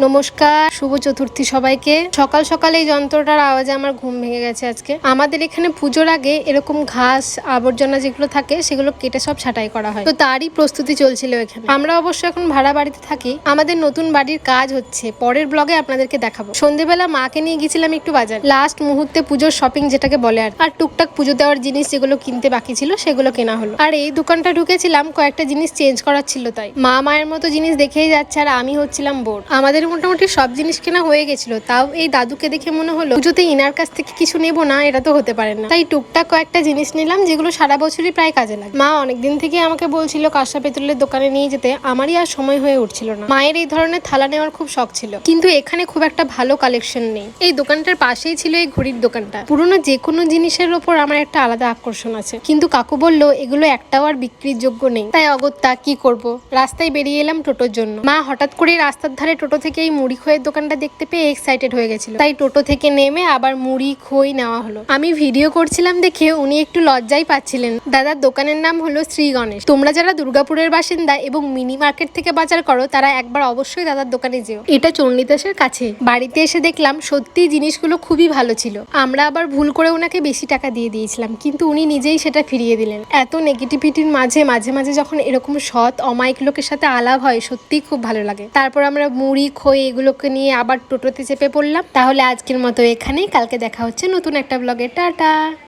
নমস্কার, শুভ চতুর্থী সবাইকে। সকাল সকাল এই যন্ত্রটার আওয়াজে আমার ঘুম ভেঙে গেছে আজকে। আমাদের এখানে পুজোর আগে এরকম ঘাস, আবর্জনা যেগুলো থাকে, সেগুলো কেটে সব ছাঁটাই করা হয়। তো তারই প্রস্তুতি চলছিল এখানে। আমরা অবশ্য এখন ভাড়া বাড়িতে থাকি। আমাদের নতুন বাড়ির কাজ হচ্ছে। পরের ব্লগে আপনাদেরকে দেখাবো। সন্ধেবেলা মাকে নিয়ে গেছিলাম একটু বাজার। লাস্ট মুহূর্তে পুজোর শপিং যেটাকে বলে আর আর টুকটাক পুজো দেওয়ার জিনিস যেগুলো কিনতে বাকি ছিল, সেগুলো কেনা হলো। আর এই দোকানটা ঢুকেছিলাম, কয়েকটা জিনিস চেঞ্জ করার ছিল তাই। মা মায়ের মতো জিনিস দেখেই যাচ্ছে, আর আমি হচ্ছিলাম বোর আমাদের মোটামুটি সব জিনিস কেনা হয়ে গেছিল। তাও এই দাদুকে দেখে মনে হলো, পুজোতে ইনার কাছ থেকে কিছু নেব না, এটা তো হতে পারে না। তাই টুকটাক কয়েকটা জিনিস নিলাম, যেগুলো সারা বছরই প্রায় কাজে লাগে। মা অনেকদিন থেকে আমাকে বলছিল, কাঁসা পেতলের দোকানে নিয়ে যেতে। আমারই আর সময় হয়ে উঠছিল না। মায়ের এই ধরনের থালা নেওয়ার খুব শখ ছিল। কিন্তু এখানে খুব একটা ভালো কালেকশন নেই। এই দোকানটার পাশেই ছিল এই ঘড়ির দোকানটা। পুরনো যে কোনো জিনিসের ওপর আমার একটা আলাদা আকর্ষণ আছে। কিন্তু কাকু বলল, এগুলো একটাও আর বিক্রির যোগ্য নেই। তাই অগত্যা কি করব? রাস্তায় বেরিয়ে এলাম টোটোর জন্য। মা হঠাৎ করে রাস্তার ধারে টোটো থেকে এই মুড়ি খইয়ের দোকানটা দেখতে পেয়ে এক্সাইটেড হয়ে গেছিল। তাই টোটো থেকে নেমে আবার মুড়ি খই নেওয়া হলো। আমি ভিডিও করছিলাম দেখে উনি একটু লজ্জাই পাচ্ছিলেন। দাদার দোকানের নাম হলো শ্রী গণেশ। তোমরা যারা দুর্গাপুরের বাসিন্দা এবং মিনি মার্কেট থেকে বাজার করো, তারা একবার অবশ্যই দাদার দোকানে যেও। এটা চণ্ডীদাসের কাছে। বাড়িতে এসে দেখলাম সত্যি জিনিসগুলো খুবই ভালো ছিল। আমরা আবার ভুল করে ওনাকে বেশি টাকা দিয়ে দিয়েছিলাম, কিন্তু উনি নিজেই সেটা ফিরিয়ে দিলেন। এত নেগেটিভিটির মাঝে মাঝে মাঝে যখন এরকম সৎ, অমায়িক লোকের সাথে আলাপ হয়, সত্যিই খুব ভালো লাগে। তারপর আমরা মুড়ি খই এগুলোকে নিয়ে আবার টোটোতে চেপে পড়লাম। তাহলে আজকের মতো এখানেই। কালকে দেখা হচ্ছে নতুন একটা ব্লগে টাটা!